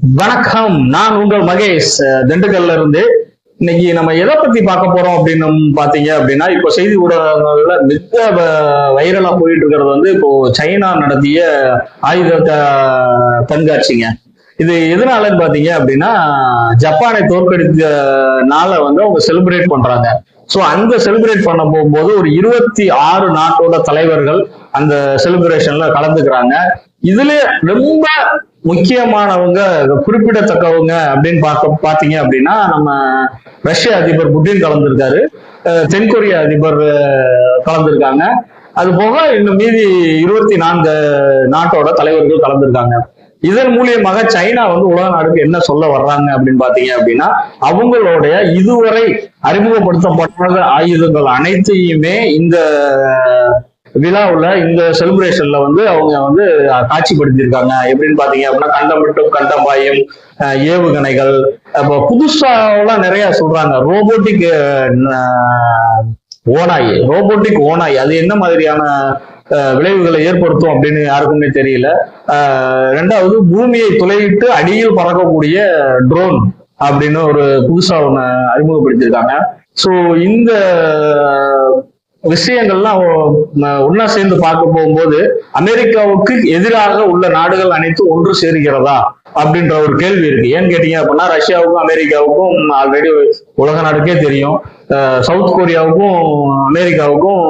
வணக்கம். நான் உங்கள் மகேஷ். திண்டுக்கல்ல இருந்து இன்னைக்கு நம்ம எதை பத்தி பார்க்க போறோம் அப்படின்னு பாத்தீங்க அப்படின்னா இப்போ செய்தி ஊடகங்கள்ல மிக வ- வைரலா போயிட்டு இருக்கிறது வந்து இப்போ சைனா நடத்திய ஆயுத கண்காட்சிங்க. இது எதனாலன்னு பாத்தீங்க அப்படின்னா ஜப்பானை தோற்கடித்த நாளை வந்து அவங்க செலிப்ரேட் பண்றாங்க. ஸோ அந்த செலிப்ரேட் பண்ண போகும்போது ஒரு இருபத்தி ஆறு நாட்டோட தலைவர்கள் அந்த செலிப்ரேஷன்ல கலந்துக்கிறாங்க. இதுல ரொம்ப முக்கியமானவங்க குறிப்பிடத்தக்கவங்க அப்படின்னு பார்க்க பார்த்தீங்க அப்படின்னா நம்ம ரஷ்ய அதிபர் புட்டின் கலந்துருக்காரு. தென்கொரிய அதிபர் கலந்துருக்காங்க. அது போக இன்னும் மீதி இருபத்தி நான்கு நாட்டோட தலைவர்கள் கலந்துருக்காங்க. இதன் மூலியமாக சைனா வந்து உலக நாடுக்கு என்ன சொல்ல வர்றாங்க அப்படின்னு பாத்தீங்க அப்படின்னா அவங்களுடைய இதுவரை அறிமுகப்படுத்தப்பட்ட ஆயுதங்கள் அனைத்தையுமே இந்த விழாவுல இந்த செலிப்ரேஷன்ல வந்து அவங்க வந்து காட்சிப்படுத்தியிருக்காங்க. எப்படின்னு பாத்தீங்க அப்படின்னா கண்டம் மட்டும் கண்டம் ஏவுகணைகள் அப்போ புதுசாலாம் நிறைய சொல்றாங்க. ரோபோட்டிக் ஓனாய் ரோபோட்டிக் ஓனாய் அது என்ன மாதிரியான விளைவுகளை ஏற்படுத்தும் அப்படின்னு யாருக்குமே தெரியல. ரெண்டாவது பூமியை துளையிட்டு அடியில் பறக்கக்கூடிய ட்ரோன் அப்படின்னு ஒரு புதுசா ஒன்று அறிமுகப்படுத்தியிருக்காங்க. ஸோ இந்த விஷயங்கள்லாம் ஒன்னா சேர்ந்து பார்க்க போகும்போது அமெரிக்காவுக்கு எதிராக உள்ள நாடுகள் அனைத்தும் ஒன்று சேர்கிறதா அப்படின்ற ஒரு கேள்வி இருக்கு. ஏன்னு கேட்டீங்க அப்படின்னா ரஷ்யாவுக்கும் அமெரிக்காவுக்கும் ஆல்ரெடி உலக நாடுக்கே தெரியும். சவுத் கொரியாவுக்கும் அமெரிக்காவுக்கும்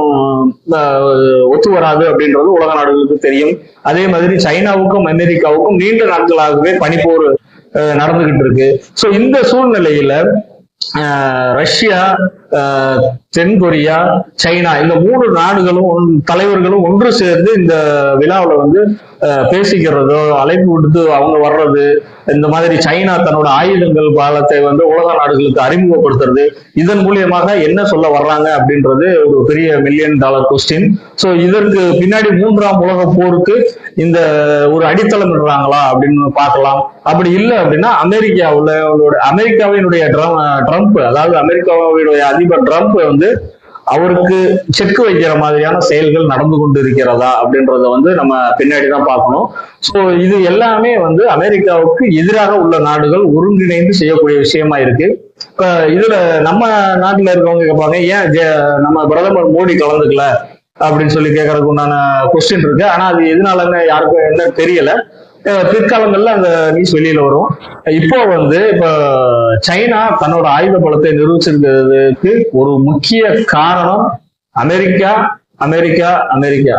ஒத்து வராது அப்படின்றது உலக நாடுகளுக்கு தெரியும். அதே மாதிரி சைனாவுக்கும் அமெரிக்காவுக்கும் நீண்ட நாட்களாகவே பனிப்போர் நடந்துகிட்டு இருக்கு. ஸோ இந்த சூழ்நிலையில ரஷ்யா தென்கொரியா தென் கொரியா சைனா இந்த மூணு நாடுகளும் தலைவர்களும் ஒன்று சேர்ந்து இந்த விழாவில் வந்து பேசிக்கிறதோ அழைப்பு விடுத்து அவங்க வர்றது இந்த மாதிரி சைனா தன்னோட ஆயுதங்கள் பாலத்தை வந்து உலக நாடுகளுக்கு அறிமுகப்படுத்துறது இதன் மூலியமாக என்ன சொல்ல வர்றாங்க அப்படின்றது ஒரு பெரிய மில்லியன் டாலர் கொஸ்டின் ஸோ இதற்கு பின்னாடி மூன்றாம் உலக போருக்கு இந்த ஒரு அடித்தளம் இடுறாங்களா அப்படின்னு பார்க்கலாம். அப்படி இல்லை அப்படின்னா அமெரிக்காவுல அமெரிக்காவினுடைய ட்ரம்- ட்ரம்ப் அதாவது அமெரிக்காவினுடைய அதிபர் ட்ரம்ப் வந்து அவருக்கு செக் வைக்கிற மாதிரியான செயல்கள் நடந்து கொண்டு இருக்கிறதா அப்படின்றத வந்து நம்ம பின்னாடி தான் பார்க்கணும். ஸோ இது எல்லாமே வந்து அமெரிக்காவுக்கு எதிராக உள்ள நாடுகள் ஒருங்கிணைந்து செய்யக்கூடிய விஷயமா இருக்கு. இப்போ இதுல நம்ம நாட்டில் இருக்கவங்க கேட்பாங்க ஏன் நம்ம பிரதமர் மோடி கலந்துக்கல? அப்படின்னு சொல்லி கேட்கறதுக்கு உண்டான கொஸ்டின் இருக்கு. ஆனா அது எதனாலன்னு யாருக்கும் என்ன தெரியல. பிற்காலங்கள்ல அந்த நியூஸ் வெளியில வரும். இப்போ வந்து இப்போ சைனா தன்னோட ஆயுத பலத்தை நிரூபிச்சிருக்கிறதுக்கு ஒரு முக்கிய காரணம் அமெரிக்கா அமெரிக்கா அமெரிக்கா.